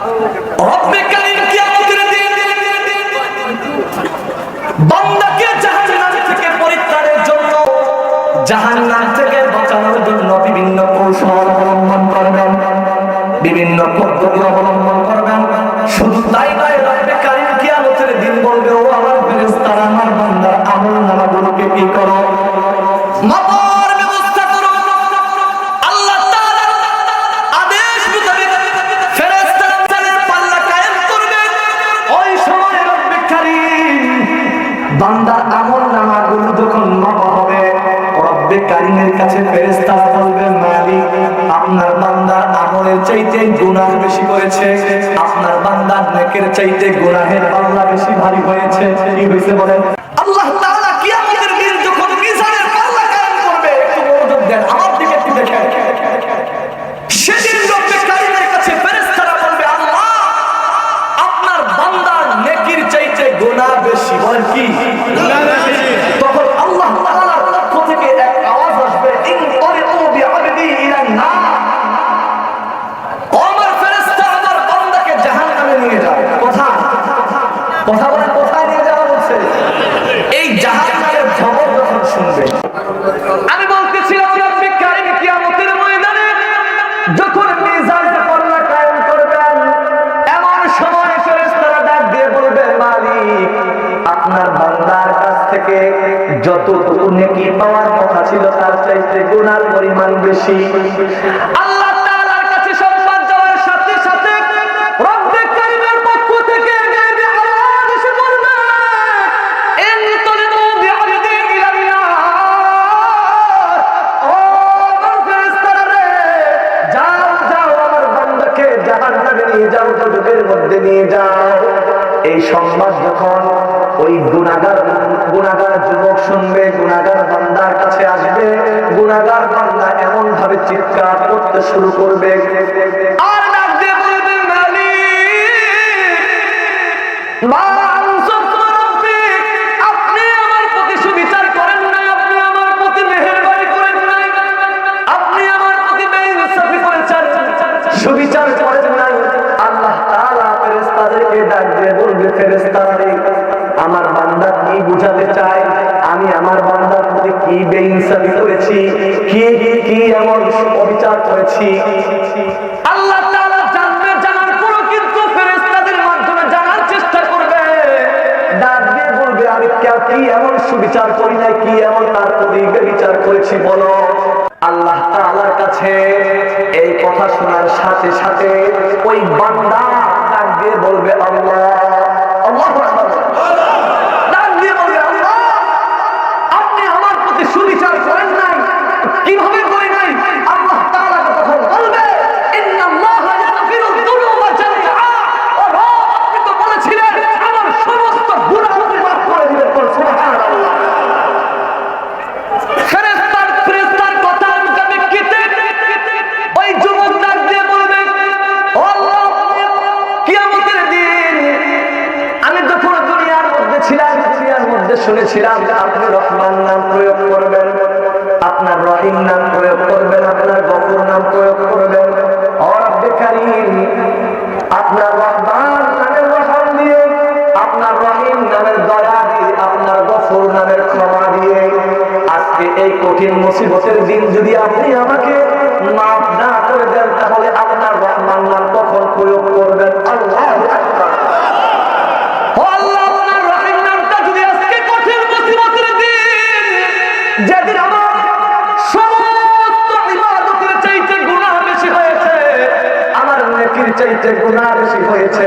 রব্বে কারীম কিয়ামতের দিন বান্দাকে জাহান্নাম থেকে পরিত্রাণের জন্য জাহান্নাম থেকে বাঁচানোর জন্য বিভিন্ন বান্দার আমল নামা গুলো যখন মাপা হবে, রব্বে কারিমের কাছে ফেরেস্তা বলবে, মালিক, আপনার বান্দার আমলের চাইতে গুনাহ বেশি হয়েছে, আপনার বান্দার নেকের চাইতে গুনাহের পাল্লা বেশি ভারী হয়েছে। কি হয়েছে বলেন? বেশি যাওয়ার যাও নিয়ে মধ্যে নিয়ে যাও। এই সংবাদ যখন ওই গুণাগার গুণাগার যুবক শুনবে, গুণাগার বান্দার কাছে আসবে, গুণাগার বান্দা এমন ভাবে চিৎকার করতে শুরু করবে। কি বেইনসাফি করেছি, কি কি এমন অবিচার করেছি? আল্লাহ তাআলা জানবে, জানার পরও কিন্তু ফেরেশতাদের মাধ্যমে জানার চেষ্টা করবে। ডাক বলবে, আমি কি এমন সুবিচার করি নাই, কি এমন তার প্রতি বিচার করেছি, বলো। আল্লাহ তাআলার কাছে এই কথা শোনার সাথে সাথে ওই বান্দা ডাক দিয়ে বলবে, আল্লাহ, আল্লাহু শুনেছিলাম, আপনি রহমান নাম প্রয়োগ করবেন, আপনার রহিম নাম প্রয়োগ করবেন, আপনার গফুর নাম প্রয়োগ করবেন। আপনার রহমান নামের রহম দিয়ে, আপনার রহিম নামের দয়া দিয়ে, আপনার গফুর নামের ক্ষমা দিয়ে, আজকে এই কঠিন মুসিবতের দিন যদি আপনি আমাকে মাফ না করে দেন, তাহলে আপনার রহমান নাম কখন প্রয়োগ করবেন? আল্লাহ! নেকির গুণা বেশি হয়েছে।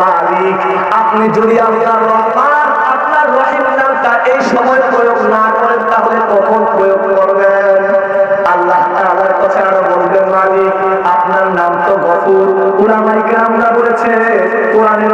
মালিক, আপনি যদি আপনার রহমান আপনার রহিম নামটা এই সময় প্রয়োগ না করেন, তাহলে কখন প্রয়োগ করবেন আল্লাহ তাআলার কাছে আরও বলবেন, মালিক, আপনার নাম তো গফুর উলামায়ে আমরা বলেছে, কোরআনের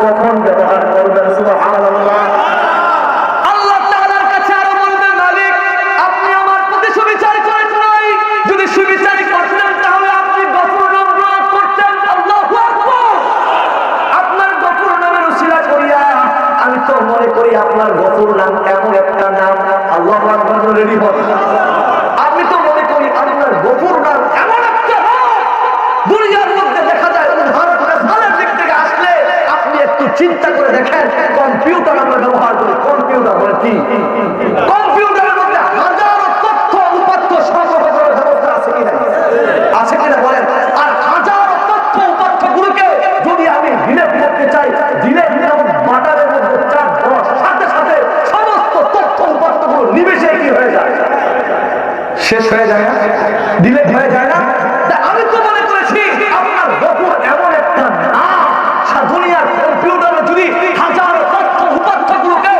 করতেন আল্লাহু আকবার। আপনার গফুর নাম এমন একটা নাম। আল্লাহু রেডি চিন্তা করে দেখেন কম্পিউটার আমরা ব্যবহার করি। কম্পিউটার মানে কি? কম্পিউটারের মধ্যে হাজারো তথ্য, উপাত্ত ব্যবস্থা আছে কিনা? আছে কিনা বলেন? আর হাজারো তথ্য, উপাত্তগুলোকে যদি আমি ডিলেট করতে চাই ডিলেট যেমন বাটারের মধ্যে দেওয়ার সাথে সাথে সমস্ত তথ্য, উপাত্তগুলো নিমেষে কি হয়ে যায়? শেষ হয়ে যায় না? ডিলেট হয়ে যায় না তা আমি তো মনে করেছি আপনার গপুর এমন একটা নাম সা- দুনিয়ার কম্পিউটারে যদি হাজার তথ্য উপাত্তগুলোকে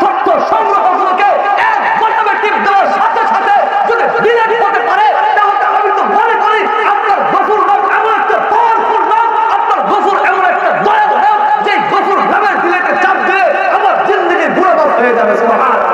তথ্য সংগ্রহগুলোকে এক বটমে টিপ দেওয়ার সাথে সাথে যদি ডিলেট হতে পারে তাহলে আমি তো মনে করি আপনার গফুর নাম এমন একটা পাওয়ারফুল নাম আপনার গফুর এমন একটা দয়াল নাম যে গফুর নামের ডিলেটে চাপ দিলে আমার জিন্দগি গুণাবাদ হয়ে যাবে সুবহানাল্লাহ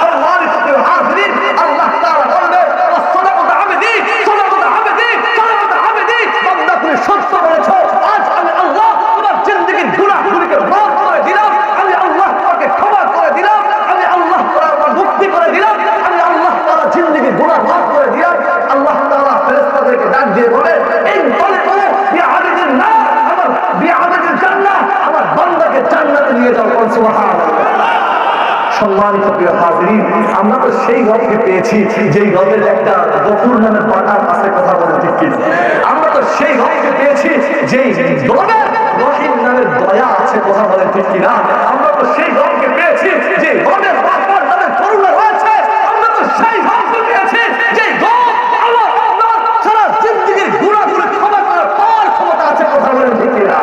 সম্মানিত প্রিয় হাজিরিন, আল্লাহ তাআলা বলবেন, "ওয়াসসালামু আবদি, সালামু আবদি, সালামু আবদি।" বান্দা তুমি সত্য বলেছ। আজ আমি আল্লাহ তোমার জিন্দেগীর গুনাহগুলিকে মাফ করে দিলাম। আমি আল্লাহ তোমাকে ক্ষমা করে দিলাম। আমি আল্লাহ তাআলা তোমার মুক্তি করে দিলাম। আমি আল্লাহ তাআলা জিন্দেগীর গুনাহ মাফ করে দিলাম। আল্লাহ তাআলা ফেরেশতাদেরকে ডাক দিয়ে বলেন, "এই বলে বলে, বিআদাদিন নার, আমার বিআদাদিল জান্নাহ, আমার বান্দাকে জান্নাতে নিয়ে যাও কোন সুবহানাল্লাহ সম্মানিত প্রিয় হাজরিন, আমরা তো সেই রবকে পেয়েছি, যেই রবের একটা গফুর নামের বাটার আছে কথা বলে, ঠিক কি? আমরা তো সেই রবকে পেয়েছি, যেই রবের রহিম নামের দয়া আছে কথা বলে, ঠিক কি না? আমরা তো সেই রবকে পেয়েছি যে আমরা তো সেই রবকে পেয়েছি যে আমার আপনার সারা জিন্দগির ক্ষমা পাওয়ার ক্ষমতা আছে কথা বলে, ঠিক কি না?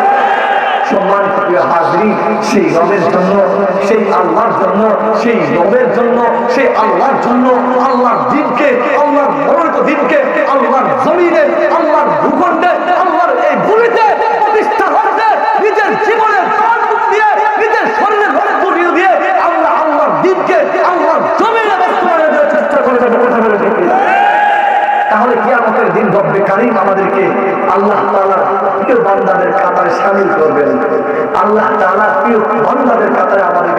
হাজরি সেই সেই আল্লাহর জন্য, সেই রবের জন্য, সেই আল্লাহর জন্য, আল্লাহর দিনকে, আল্লাহর মনোনীত দিনকে, আল্লাহর জমিনে, আল্লাহর ভূখণ্ডে, আল্লাহর এই ভূমিতে প্রতিষ্ঠা করতে নিজের জীবনের দিয়ে, নিজের শরীরের ঘরে দুটিয়ে দিয়ে আল্লাহ আল্লাহর দিনকে, আল্লাহর জমিনে চেষ্টা করে যাবে কথা বলে তাহলে দিন রব্বে কারিম আমাদেরকে আল্লাহ তাআলার প্রিয় বান্দাদের কাতারে শামিল করবেন। আল্লাহ তাআলার প্রিয় বান্দাদের কাতারে